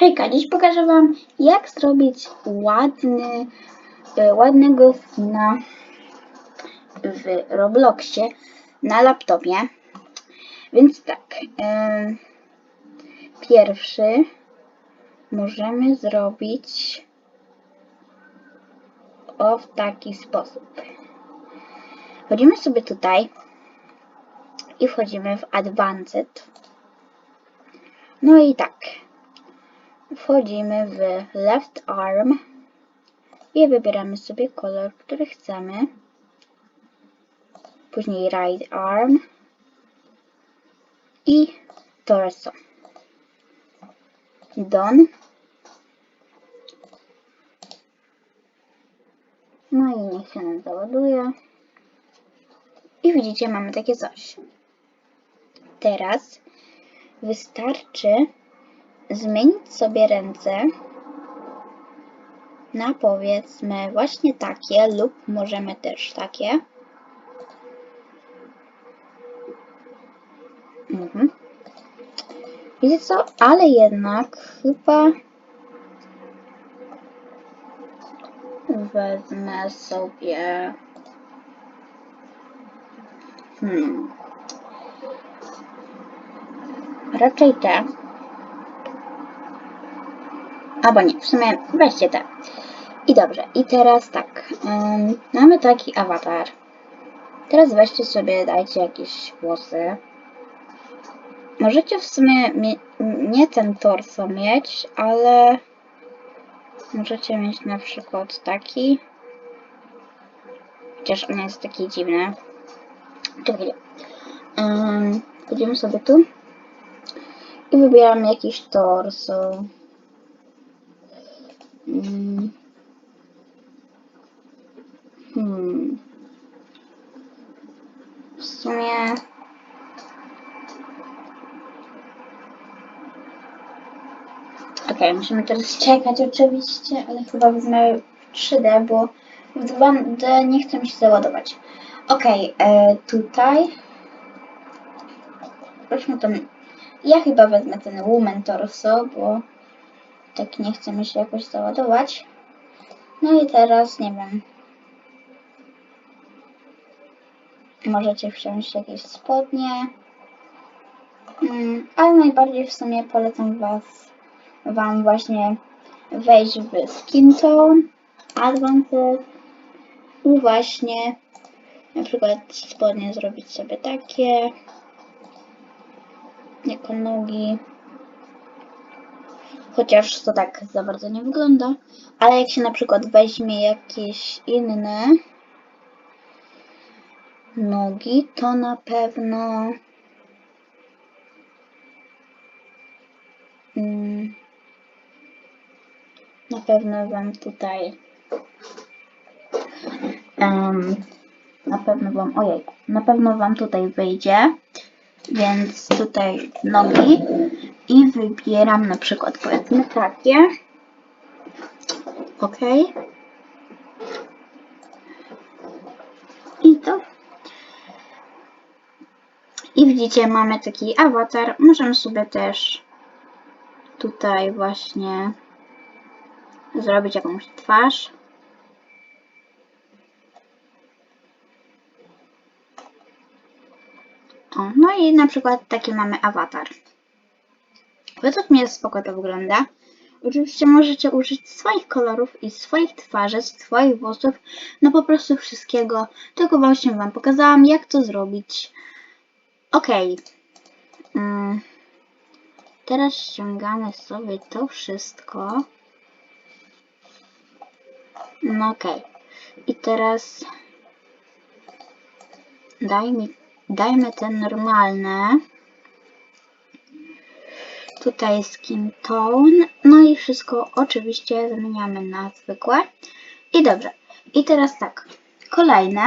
Hejka, dziś pokażę Wam, jak zrobić ładny, e, ładnego skina w Robloxie na laptopie. Więc tak, em, pierwszy możemy zrobić o w taki sposób. Wchodzimy sobie tutaj i wchodzimy w Advanced. No i tak, wchodzimy w left arm i wybieramy sobie kolor, który chcemy. Później right arm i torso. Done. No i niech się nam załaduje. I widzicie, mamy takie coś. Teraz wystarczy zmienić sobie ręce na powiedzmy właśnie takie lub możemy też takie. Mhm. Wiecie co? Ale jednak chyba wezmę sobie hmm. raczej te Albo nie, w sumie weźcie te. I dobrze, i teraz tak. ym, mamy taki awatar. Teraz weźcie sobie, dajcie jakieś włosy. Możecie w sumie mie- nie ten torso mieć, ale możecie mieć na przykład taki. Chociaż on jest taki dziwny. Czekajcie. Um, Pójdziemy sobie tu i wybieramy jakiś torso. Mm. Hmm. W sumie. Okej, musimy teraz czekać oczywiście, ale chyba wezmę w 3D, bo w 2D nie chcę mi się załadować. Okej, e, tutaj. Weźmy ten. Ja chyba wezmę ten Woman Torso, bo tak nie chce mi się jakoś załadować. No i teraz nie wiem. Możecie wziąć jakieś spodnie. Mm, ale najbardziej w sumie polecam was, wam właśnie wejść w Skin Tone, Advanced i właśnie na przykład spodnie zrobić sobie takie jako nogi. Chociaż to tak za bardzo nie wygląda. Ale jak się na przykład weźmie jakieś inne nogi, to na pewno mm, na pewno wam tutaj em, na pewno wam ojej, na pewno wam tutaj wyjdzie. Więc tutaj nogi i wybieram na przykład powiedzmy takie. Ok. I to. I widzicie, mamy taki awatar. Możemy sobie też tutaj właśnie zrobić jakąś twarz. O, no i na przykład taki mamy awatar. Według mnie spoko to wygląda. Oczywiście możecie użyć swoich kolorów i swoich twarzy, swoich włosów, no po prostu wszystkiego. Tylko właśnie Wam pokazałam, jak to zrobić. Okej. Mm. Teraz ściągamy sobie to wszystko. No okej. I teraz daj mi, dajmy te normalne. Tutaj skin tone. No i wszystko oczywiście zamieniamy na zwykłe. I dobrze. I teraz tak. Kolejne.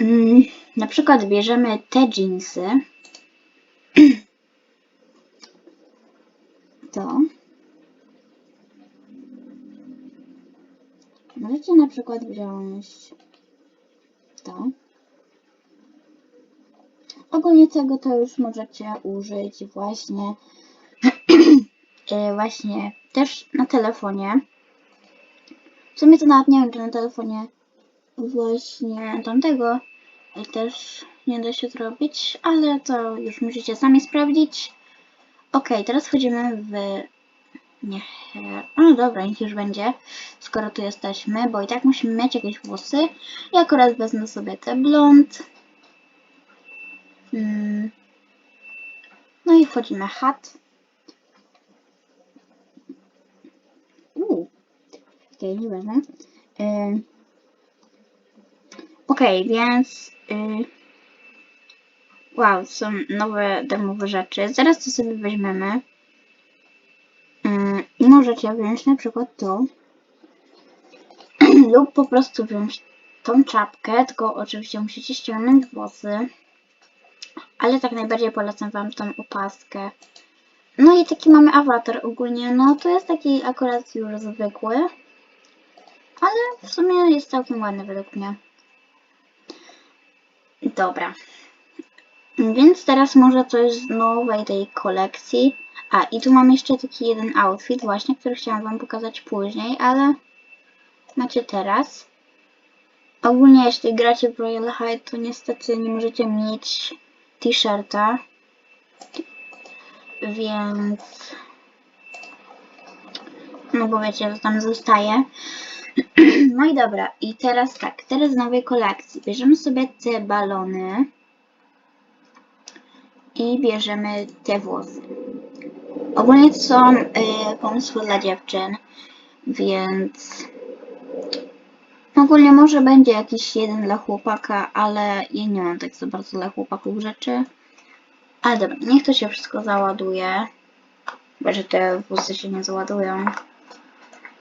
Mm, na przykład bierzemy te jeansy. To. Możecie na przykład wziąć to. Ogólnie tego to już możecie użyć właśnie y, właśnie też na telefonie. W sumie to nawet nie wiem, czy na telefonie właśnie tamtego y, też nie da się zrobić, ale to już musicie sami sprawdzić. Ok, teraz wchodzimy w... Nie, no dobra, niech już będzie, skoro tu jesteśmy, bo i tak musimy mieć jakieś włosy. Ja akurat wezmę sobie te blond. No i wchodzimy chat. Uuu. Okej, nie będę. Y... Okej, więc... Y... Wow, są nowe darmowe rzeczy. Zaraz to sobie weźmiemy. Y... I możecie wziąć na przykład to. lub po prostu wziąć tą czapkę, tylko oczywiście musicie ściągnąć włosy. Ale tak najbardziej polecam Wam tą opaskę. No i taki mamy awatar ogólnie. No to jest taki akurat już zwykły. Ale w sumie jest całkiem ładny według mnie. Dobra. Więc teraz może coś z nowej tej kolekcji. A, i tu mam jeszcze taki jeden outfit właśnie, który chciałam Wam pokazać później, ale macie teraz. Ogólnie jeśli gracie w Royal High, to niestety nie możecie mieć t-shirta. Więc... No bo wiecie, co tam zostaje. No i dobra, i teraz tak, teraz z nowej kolekcji. Bierzemy sobie te balony i bierzemy te włosy. Ogólnie to są y, pomysły dla dziewczyn, więc ogólnie może będzie jakiś jeden dla chłopaka, ale ja nie mam tak za bardzo dla chłopaków rzeczy. Ale dobra, niech to się wszystko załaduje. Chyba, że te włosy się nie załadują.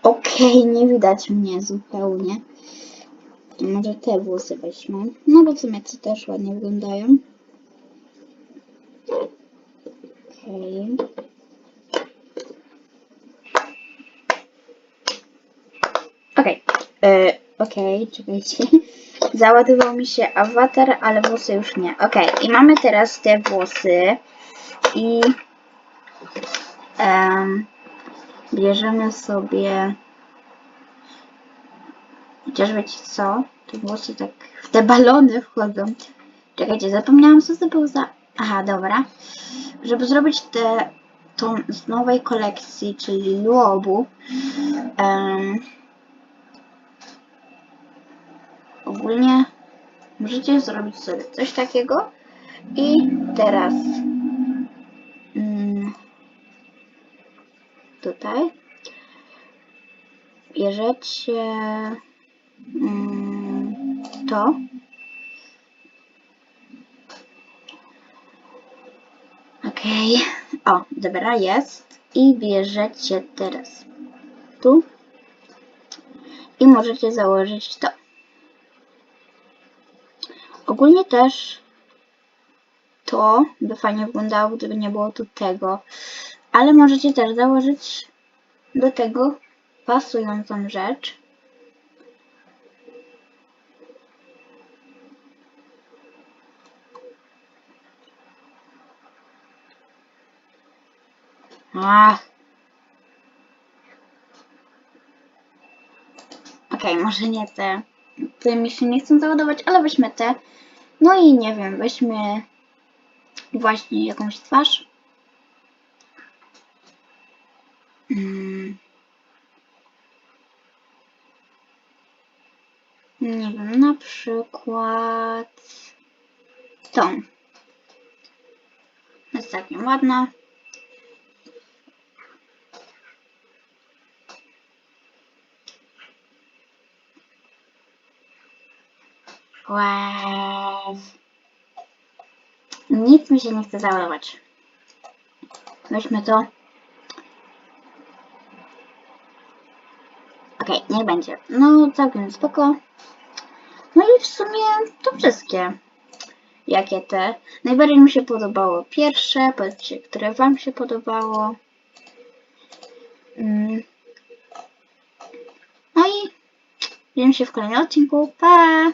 Okej, nie widać mnie zupełnie. Może te włosy weźmy. No bo w sumie to też ładnie wyglądają. Okej. Okej. Okej, czekajcie. Załadował mi się awatar, ale włosy już nie. Okej, i mamy teraz te włosy. I em, bierzemy sobie. Chociaż wiecie co? Te włosy tak w te balony wchodzą. Czekajcie, zapomniałam co to było za... Aha, dobra. Żeby zrobić te, tą z nowej kolekcji, czyli Luobu, em, ogólnie możecie zrobić sobie coś takiego i teraz mm, tutaj bierzecie mm, to Okej. O, dobra, jest. I bierzecie teraz tu. I możecie założyć to. Ogólnie też to by fajnie wyglądało, gdyby nie było tu tego. Ale możecie też założyć do tego pasującą rzecz. Ach. Okej, może nie te. Te mi się nie chcą załadować, ale weźmy te. No i nie wiem, weźmy właśnie jakąś twarz. Mm. Nie wiem, na przykład tą. Jest całkiem ładna. Wow. Nic mi się nie chce załadować. Weźmy to. Okej, niech będzie. No, całkiem spoko. No i w sumie to wszystkie. Jakie te? Najbardziej mi się podobało pierwsze. Powiedzcie, które wam się podobało. Mm. No i widzimy się w kolejnym odcinku. Pa!